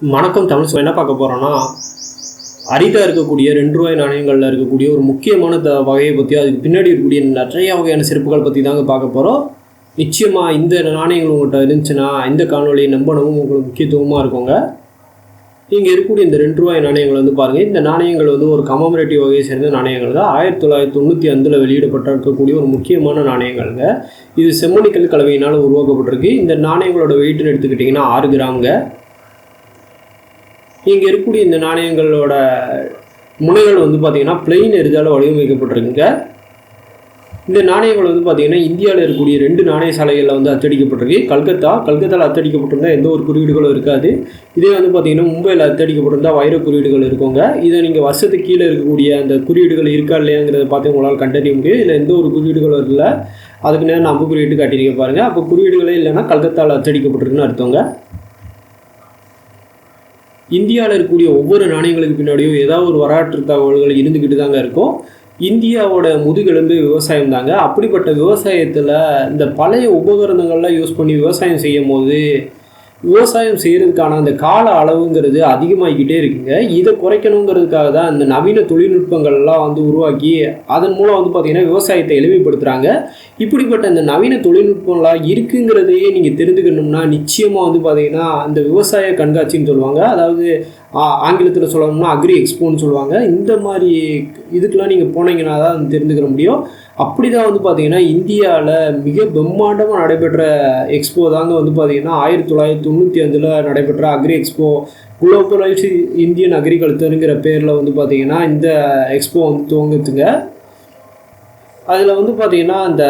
வணக்கம் தமிழ் சொல்ல என்ன பார்க்க போகிறோன்னா அரிதாக இருக்கக்கூடிய ரெண்டு ரூபாய் நாணயங்களில் இருக்கக்கூடிய ஒரு முக்கியமான த வகையை பற்றி அதுக்கு பின்னாடி இருக்கக்கூடிய நிறைய வகையான சிறப்புகள் பற்றி தாங்க பார்க்க போகிறோம் நிச்சயமாக இந்த நாணயங்கள் உங்கள்கிட்ட இருந்துச்சுன்னா இந்த காணொலியை நம்பணவும் உங்களுக்கு முக்கியத்துவமாக இருக்குங்க. இங்கே இருக்கக்கூடிய இந்த ரெண்டு ரூபாய் நாணயங்கள் வந்து பாருங்கள் இந்த நாணயங்கள் வந்து ஒரு கமமரேட்டிவ் வகையை சேர்ந்த நாணயங்கள் தான். ஆயிரத்தி தொள்ளாயிரத்தி தொண்ணூற்றி அஞ்சில் வெளியிடப்பட்ட இருக்கக்கூடிய ஒரு முக்கியமான நாணயங்கள்ங்க. இது செம்மணிக்கல் கலவையினால் உருவாக்கப்பட்டிருக்கு. இந்த நாணயங்களோட வெயிட்னு எடுத்துக்கிட்டிங்கன்னா ஆறு கிராம்ங்க. இங்கே இருக்கக்கூடிய இந்த நாணயங்களோட முனைகள் வந்து பார்த்திங்கன்னா பிளெயின் எரிதால் வடிவமைக்கப்பட்டிருக்குங்க. இந்த நாணயங்கள் வந்து பார்த்திங்கன்னா இந்தியாவில் இருக்கக்கூடிய ரெண்டு நாணய சாலைகளில் வந்து அச்சடிக்கப்பட்டிருக்கு கல்கத்தா கல்கத்தாவில் அச்சடிக்கப்பட்டிருந்தா எந்த ஒரு குறியீடுகளும் இருக்காது. இதே வந்து பார்த்திங்கன்னா மும்பையில் அச்சடிக்கப்பட்டிருந்தா வைர குறியீடுகள் இருக்குங்க. இதை நீங்கள் வருஷத்துக்கு கீழே இருக்கக்கூடிய அந்த குறியீடுகள் இருக்கா இல்லையாங்கிறத பார்த்து உங்களால் கண்டறிய முடியும். இல்லை எந்த ஒரு குறியீடுகளும் இல்லை. அதுக்கு நேரம் நம்ம குறியீட்டு காட்டியிருக்க பாருங்கள் அப்போ குறியீடுகளே இல்லைன்னா கல்கத்தாவில் அச்சடிக்கப்பட்டிருக்குன்னு அர்த்தங்க. இந்தியாவில் இருக்கக்கூடிய ஒவ்வொரு நாணயங்களுக்கு பின்னாடியும் ஏதாவது ஒரு வரலாற்று தகவல்கள் இருந்துக்கிட்டு தாங்க இருக்கும். இந்தியாவோட முதுகெலும்பு விவசாயம் தாங்க. அப்படிப்பட்ட விவசாயத்தில் இந்த பழைய உபகரணங்கள்லாம் யூஸ் பண்ணி விவசாயம் செய்யும் போது விவசாயம் செய்கிறதுக்கான அந்த கால அளவுங்கிறது அதிகமாகிக்கிட்டே இருக்குங்க. இதை குறைக்கணுங்கிறதுக்காக தான் இந்த நவீன தொழில்நுட்பங்கள்லாம் வந்து உருவாக்கி அதன் மூலம் வந்து பார்த்திங்கன்னா விவசாயத்தை எளிமைப்படுத்துகிறாங்க இப்படிப்பட்ட இந்த நவீன தொழில்நுட்பம்லாம் இருக்குங்கிறதையே நீங்கள் தெரிஞ்சுக்கணும்னா நிச்சயமாக வந்து பார்த்திங்கன்னா அந்த விவசாய கண்காட்சின்னு சொல்லுவாங்க. அதாவது ஆங்கிலத்தில் சொல்லணும்னா அக்ரி எக்ஸ்போன்னு சொல்லுவாங்க. இந்த மாதிரி இதுக்கெலாம் நீங்கள் போனீங்கன்னா தான் தெரிஞ்சுக்கிற முடியும். அப்படி தான் வந்து பார்த்தீங்கன்னா இந்தியாவில் மிக பிரம்மாண்டமாக நடைபெற்ற எக்ஸ்போ தாங்க வந்து பார்த்தீங்கன்னா ஆயிரத்தி தொள்ளாயிரத்தி தொண்ணூற்றி அஞ்சில் நடைபெற்ற அக்ரி எக்ஸ்போ. குளோபலைஸ் இந்தியன் அக்ரிகல்ச்சருங்கிற பேரில் வந்து பார்த்தீங்கன்னா இந்த எக்ஸ்போ வந்து துவங்குதுங்க. அதில் வந்து பார்த்திங்கன்னா அந்த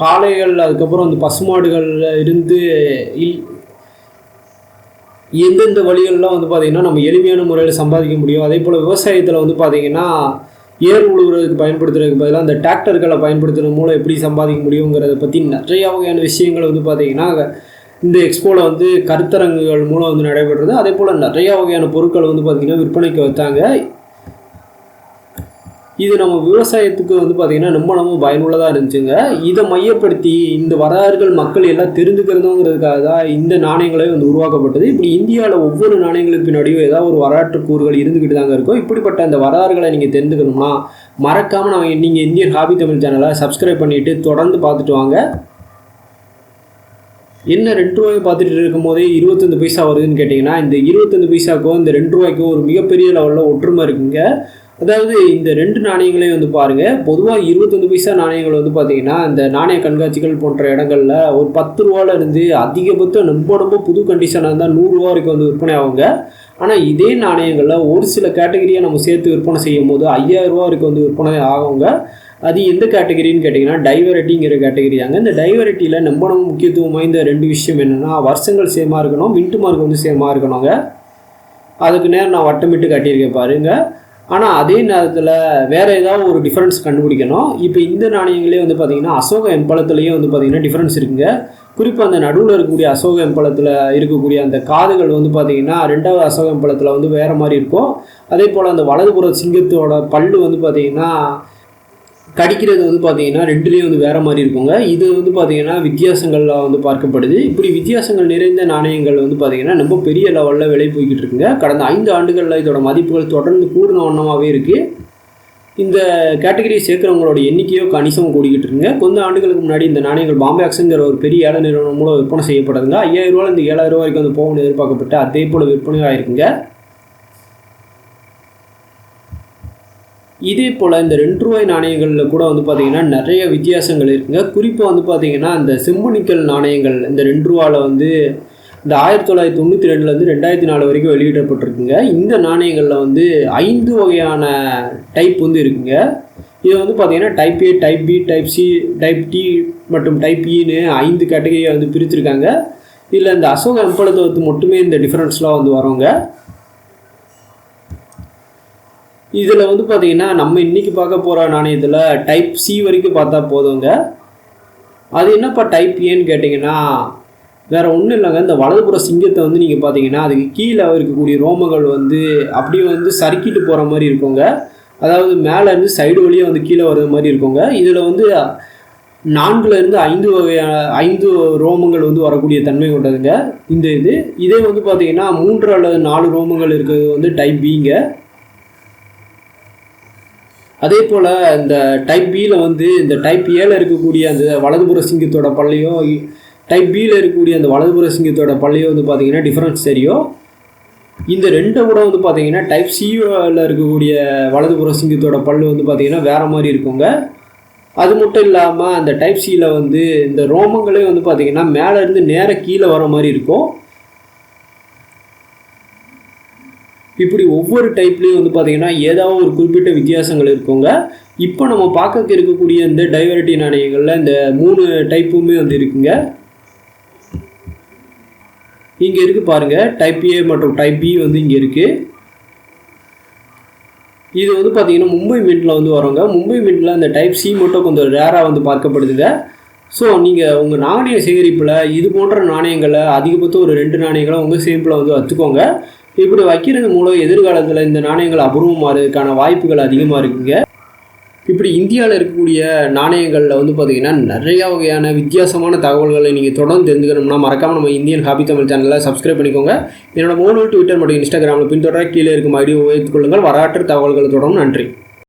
காளைகள் அதுக்கப்புறம் அந்த பசுமாடுகளில் இருந்து இல் எந்தெந்த வழிகள்லாம் வந்து பார்த்திங்கன்னா நம்ம எளிமையான முறையில் சம்பாதிக்க முடியும். அதே போல் விவசாயத்தில் வந்து பார்த்திங்கன்னா ஏர் உழுவுறதுக்கு பயன்படுத்துறதுக்கு பதிலாக அந்த டிராக்டர்களை பயன்படுத்துறது மூலம் எப்படி சம்பாதிக்க முடியுங்கிறத பற்றி நிறைய வகையான விஷயங்கள் வந்து பார்த்திங்கன்னா இந்த எக்ஸ்போவில் வந்து கருத்தரங்குகள் மூலம் வந்து நடைபெறுறது அதே போல் நிறையா வகையான பொருட்கள் வந்து பார்த்திங்கன்னா விற்பனைக்கு வைத்தாங்க இது நம்ம விவசாயத்துக்கு வந்து பார்த்திங்கன்னா ரொம்ப ரொம்ப பயனுள்ளதாக இருந்துச்சுங்க. இதை மையப்படுத்தி இந்த வரலாறுகள் மக்கள் எல்லாம் தெரிஞ்சுக்கிறதுங்கிறதுக்காக தான் இந்த நாணயங்களே வந்து உருவாக்கப்பட்டது. இப்படி இந்தியாவில் ஒவ்வொரு நாணயங்களுக்கு பின்னாடியும் ஏதாவது ஒரு வரலாற்று கூறுகள் இருந்துக்கிட்டு தாங்க இருக்கும். இப்படிப்பட்ட அந்த வரலாறுகளை நீங்கள் தெரிஞ்சுக்கணும்னா மறக்காமல் நான் நீங்கள் இந்தியன் ஹாபி தமிழ் சேனலை சப்ஸ்கிரைப் பண்ணிவிட்டு தொடர்ந்து பார்த்துட்டு வாங்க. என்ன ரெண்டு ரூபாய் பார்த்துட்டு இருக்கும் போதே இருபத்தஞ்சு பைசா வருதுன்னு கேட்டிங்கன்னா இந்த இருபத்தஞ்சு பைசாக்கும் இந்த ரெண்டு ரூபாய்க்கும் ஒரு மிகப்பெரிய லெவலில் ஒற்றுமை இருக்குங்க. அதாவது இந்த ரெண்டு நாணயங்களையும் வந்து பாருங்கள் பொதுவாக இருபத்தொன்று பைசா நாணயங்கள் வந்து பார்த்தீங்கன்னா இந்த நாணய கண்காட்சிகள் போன்ற இடங்களில் ஒரு பத்து ரூபால இருந்து அதிகபட்சம் ரொம்ப ரொம்ப புது கண்டிஷனாக இருந்தால் நூறுரூவா வரைக்கும் வந்து விற்பனை ஆகுங்க. ஆனால் இதே நாணயங்களில் ஒரு சில கேட்டகரியை நம்ம சேர்த்து விற்பனை செய்யும் போது ஐயாயிரரூவா வரைக்கும் வந்து விற்பனை ஆகுங்க. அது எந்த கேட்டகரின்னு கேட்டிங்கன்னா டைவரட்டிங்கிற கேட்டகரி தாங்க. இந்த டைவரட்டியில் ரொம்ப ரொம்ப முக்கியத்துவம் வாய்ந்த ரெண்டு விஷயம் என்னென்னா வருஷங்கள் சேமாக இருக்கணும் மின்ட்டு மார்க் வந்து சேமாக இருக்கணுங்க. அதுக்கு நேரம் நான் வட்டமிட்டு காட்டியிருக்கேன் பாருங்கள் ஆனால் அதே நேரத்தில் வேறு ஏதாவது ஒரு டிஃப்ரென்ஸ் கண்டுபிடிக்கணும். இப்போ இந்த நாணயங்களே வந்து பார்த்திங்கன்னா அசோக எம்பளத்துலேயே வந்து பார்த்திங்கன்னா டிஃப்ரென்ஸ் இருக்குங்க. குறிப்பாக அந்த நடுவில் இருக்கக்கூடிய அசோக எம்பளத்தில் இருக்கக்கூடிய அந்த காதுகள் வந்து பார்த்திங்கன்னா ரெண்டாவது அசோக எம்பளத்தில் வந்து வேறு மாதிரி இருக்கும். அதே போல் அந்த வலதுபுற சிங்கத்தோட பல்லு வந்து பார்த்திங்கன்னா கடிக்கிறது வந்து பார்த்தீங்கன்னா ரெண்டுலேயும் வந்து வேறு மாதிரி இருக்குங்க. இது வந்து பார்த்தீங்கன்னா வித்தியாசங்களில் வந்து பார்க்கப்படுது. இப்படி வித்தியாசங்கள் நிறைந்த நாணயங்கள் வந்து பார்த்தீங்கன்னா ரொம்ப பெரிய லெவலில் விலை போய்கிட்டு இருக்குங்க. கடந்த ஐந்து ஆண்டுகளில் இதோட மதிப்புகள் தொடர்ந்து கூடுன வண்ணமாகவே இருக்குது இந்த கேட்டகரி சேர்க்குறவங்களோட எண்ணிக்கையோ கணிசமும் கூடிக்கிட்டு இருக்குங்க. கொஞ்ச ஆண்டுகளுக்கு முன்னாடி இந்த நாணயங்கள் பாம்பே ஆக்ஸுங்கிற ஒரு பெரிய ஏழை நிறுவனம் மூலம் விற்பனை செய்யப்படுதுங்க ஐயாயிரம் ரூபாய் இந்த ஏழாயிரம் ரூபாய்க்கு வந்து போகணும்னு எதிர்பார்க்கப்பட்டு அதே போல் விற்பனை ஆயிருக்குங்க இதே போல் இந்த ரெண்டு ரூபாய் நாணயங்களில் கூட வந்து பார்த்திங்கன்னா நிறைய வித்தியாசங்கள் இருக்குங்க. குறிப்பாக வந்து பார்த்திங்கன்னா இந்த செம்புனிக்கல் நாணயங்கள் இந்த ரெண்டு ரூபாவில் வந்து இந்த ஆயிரத்தி தொள்ளாயிரத்தி தொண்ணூற்றி ரெண்டுலேருந்து ரெண்டாயிரத்தி நாலு வரைக்கும் வெளியிடப்பட்டிருக்குங்க. இந்த நாணயங்களில் வந்து ஐந்து வகையான டைப் வந்து இருக்குங்க. இது வந்து பார்த்திங்கன்னா type A type B type C type D மற்றும் டைப் இன்னு e ஐந்து கேட்டகரியை வந்து பிரித்திருக்காங்க இதில் இந்த அசோக எம்பளத்தை மட்டுமே இந்த டிஃப்ரென்ஸ்லாம் வந்து வரோங்க. இதில் வந்து பார்த்திங்கன்னா நம்ம இன்றைக்கி பார்க்க போகிற நாணயத்தில் டைப் சி வரைக்கும் பார்த்தா போதுங்க. அது என்னப்பா டைப் ஏன்னு கேட்டிங்கன்னா வேறு ஒன்றும் இல்லைங்க. இந்த வலதுபுற சிங்கத்தை வந்து நீங்கள் பார்த்தீங்கன்னா அதுக்கு கீழே இருக்கக்கூடிய ரோமங்கள் வந்து அப்படியே வந்து சறுக்கிட்டு போகிற மாதிரி இருக்குங்க. அதாவது மேலேருந்து சைடு வழியாக வந்து கீழே வர்ற மாதிரி இருக்குங்க. இதில் வந்து நான்குலேருந்து ஐந்து வகையான ஐந்து ரோமங்கள் வந்து வரக்கூடிய தன்மை கொண்டதுங்க. இந்த இது. இதே வந்து பார்த்திங்கன்னா மூன்று அல்லது நாலு ரோமங்கள் இருக்கிறது வந்து டைப் பிங்க அதே போல் இந்த டைப் பியில் வந்து இந்த டைப் ஏல இருக்கக்கூடிய அந்த வலதுபுற சிங்கத்தோட பள்ளியும் டைப் பியில் இருக்கக்கூடிய அந்த வலதுபுற சிங்கத்தோட பள்ளியும் வந்து பார்த்தீங்கன்னா டிஃப்ரென்ஸ் தெரியும். இந்த ரெண்டை கூட வந்து பார்த்தீங்கன்னா டைப் சியில் இருக்கக்கூடிய வலதுபுற சிங்கத்தோட பல்லு வந்து பார்த்திங்கன்னா வேறு மாதிரி இருக்குங்க. அது மட்டும் இல்லாமல் அந்த டைப் சியில் வந்து இந்த ரோமங்களே வந்து பார்த்தீங்கன்னா மேலேருந்து நேராக கீழே வர மாதிரி இருக்கும். இப்படி ஒவ்வொரு டைப்லேயும் வந்து பார்த்தீங்கன்னா ஏதாவது ஒரு குறிப்பிட்ட வித்தியாசங்கள் இருக்குங்க. இப்போ நம்ம பார்க்க இருக்கக்கூடிய இந்த டைவர்ட்டி நாணயங்களில் இந்த மூணு டைப்புமே வந்து இருக்குங்க. இங்கே இருக்குது பாருங்கள் டைப் ஏ மற்றும் டைப் பி வந்து இங்கே இருக்குது இது வந்து பார்த்தீங்கன்னா மும்பை மின்ட்டில் வந்து வரோங்க. மும்பை மின்ட்டில் அந்த டைப் சி மட்டும் கொஞ்சம் ரேராக வந்து பார்க்கப்படுதுங்க. ஸோ நீங்கள் உங்கள் நாணய சேகரிப்பில் இது போன்ற நாணயங்களை அதிகபட்சம் ஒரு ரெண்டு நாணயங்களை உங்கள் சேமிப்பில் வந்து வச்சுக்கோங்க. இப்படி வைக்கிறது மூலம் எதிர்காலத்தில் இந்த நாணயங்கள் அபூர்வமாகிறதுக்கான வாய்ப்புகள் அதிகமாக இருக்குங்க. இப்படி இந்தியாவில் இருக்கக்கூடிய நாணயங்களில் வந்து பார்த்திங்கன்னா நிறையா வகையான வித்தியாசமான தகவல்களை நீங்கள் தொடர்ந்து தெரிஞ்சுக்கணும்னா மறக்காமல் நம்ம இந்தியன் ஹாபி தமிழ் சேனலை சப்ஸ்கிரைப் பண்ணிக்கோங்க. என்னோட மூணு ட்விட்டர் மற்றும் இன்ஸ்டாகிராமில் பின்தொடர கீழே இருக்கும் ஐடியை வைத்துக் கொள்ளுங்கள். வரலாற்று தகவல்களை தொடரும் நன்றி.